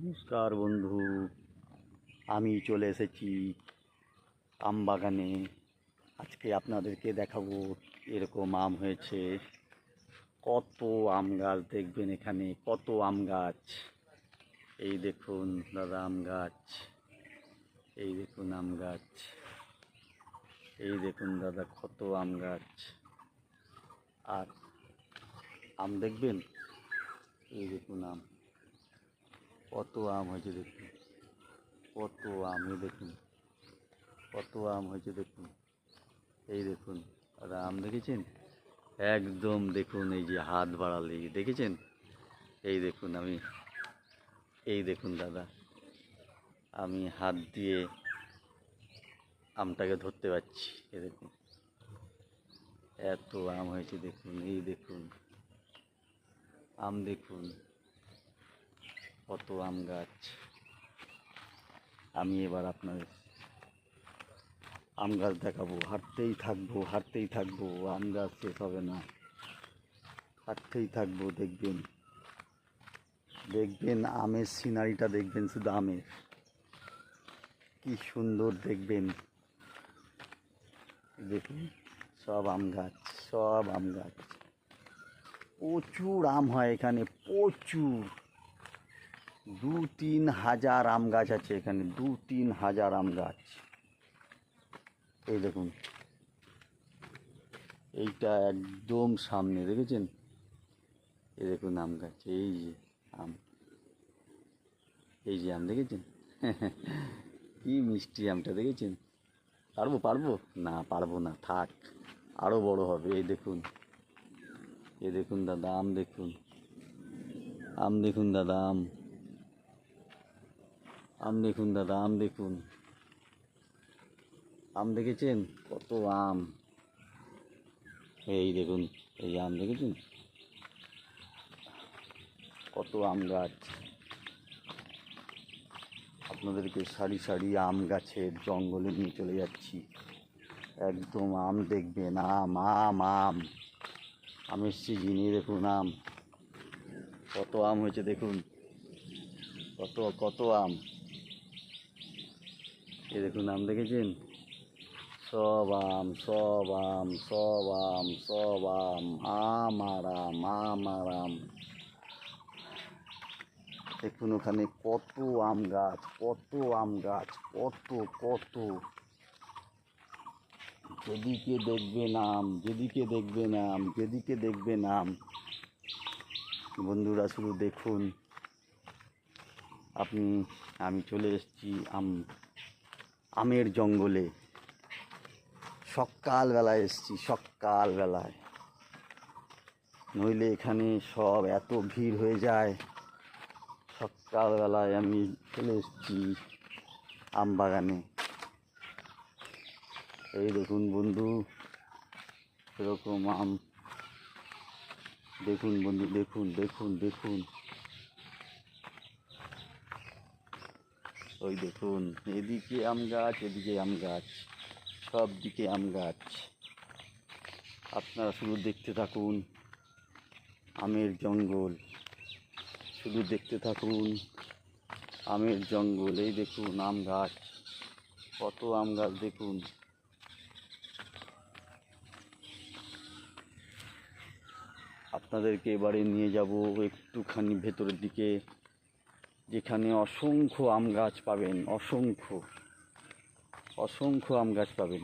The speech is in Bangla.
নমস্কার বন্ধু। আমি চলে এসেছি আম বাগানে আজকে আপনাদেরকে দেখাবো এরকম আম হয়েছে। কত আম গাছ দেখবেন এখানে, কত আম গাছ। এই দেখুন দাদা আম গাছ, এই দেখুন আম গাছ, এই দেখুন দাদা কত আম গাছ। আর আম দেখবেন? এই দেখুন আম। কত আম হয়েছে দেখুন। কত আম, এই দেখুন। কত আম হয়েছে দেখুন। এই দেখুন দাদা আম দেখেছেন? একদম দেখুন, এই যে হাত বাড়ালে দেখেছেন? এই দেখুন আমি, এই দেখুন দাদা, আমি হাত দিয়ে আমটাকে ধরতে পারছি, এই দেখুন। এত আম হয়েছে দেখুন, এই দেখুন। আম দেখুন কত আম গাছ। আমি এবার আপনাদের আম গাছ দেখাবো, হাঁটতেই থাকব হাঁটতেই থাকব, আম গাছ শেষ হবে না। হাঁটতেই থাকব, দেখবেন। দেখবেন আমের সিনারিটা, দেখবেন শুধু আমের। কি সুন্দর দেখবেন। দেখুন, সব আম গাছ, সব আম গাছ। প্রচুর আম হয় এখানে, প্রচুর। দু তিন হাজার আম গাছ আছে এখানে দু তিন হাজার আম গাছ এই দেখুন, এইটা একদম সামনে, দেখেছেন? এই দেখুন আম গাছ এই যে আম, এই যে আম, দেখেছেন? কি মিষ্টি আমটা, দেখেছেন? পারব পারব? না পারব না, থাক আরও বড় হবে, এই দেখুন। এই দেখুন দাদা, আম দেখুন। আম দেখুন দাদা, আম। আম দেখুন, দাদা, আম দেখুন। আম দেখেছেন? কত আম। এই দেখুন, এই আম দেখেছেন? কত আম গাছ। আপনাদেরকে সারি সারি আম গাছের জঙ্গলে নিয়ে চলে যাচ্ছি। একদম আম দেখবেন, আম আম আম। আমের সিজিনে দেখুন আম। কত আম হয়েছে, দেখুন। কত কত আম। এই দেখুন, আম দেখেছেন? সব আম সব আম সব আম সব আম আম আর আম আম আর আম। দেখুন ওখানে কত আম গাছ, কত আম গাছ, কত কত। যেদিকে দেখবেন আম, যেদিকে দেখবেন আম, যেদিকে দেখবেন আম। বন্ধুরা, শুধু দেখুন। আপনি, আমি চলে এসেছি আম আমের জঙ্গলে। সকালবেলায় এসেছি, সকালবেলায়। নইলে এখানে সব এত ভিড় হয়ে যায়। সকালবেলায় আমি চলে এসেছি আম বাগানে। এই দেখুন বন্ধু, এরকম আম। দেখুন বন্ধু, দেখুন দেখুন দেখুন। ওই দেখুন, এদিকে আম গাছ, এদিকে আম গাছ, সব দিকে আম গাছ। আপনারা শুধু দেখতে থাকুন, আমের জঙ্গল। শুধু দেখতে থাকুন, আমের জঙ্গল, এই দেখুন আম গাছ, কত আম গাছ দেখুন। আপনাদেরকে এবারে নিয়ে যাব একটুখানি ভেতরের দিকে। যেখানে অসংখ্য আম গাছ পাবেন অসংখ্য অসংখ্য আম গাছ পাবেন।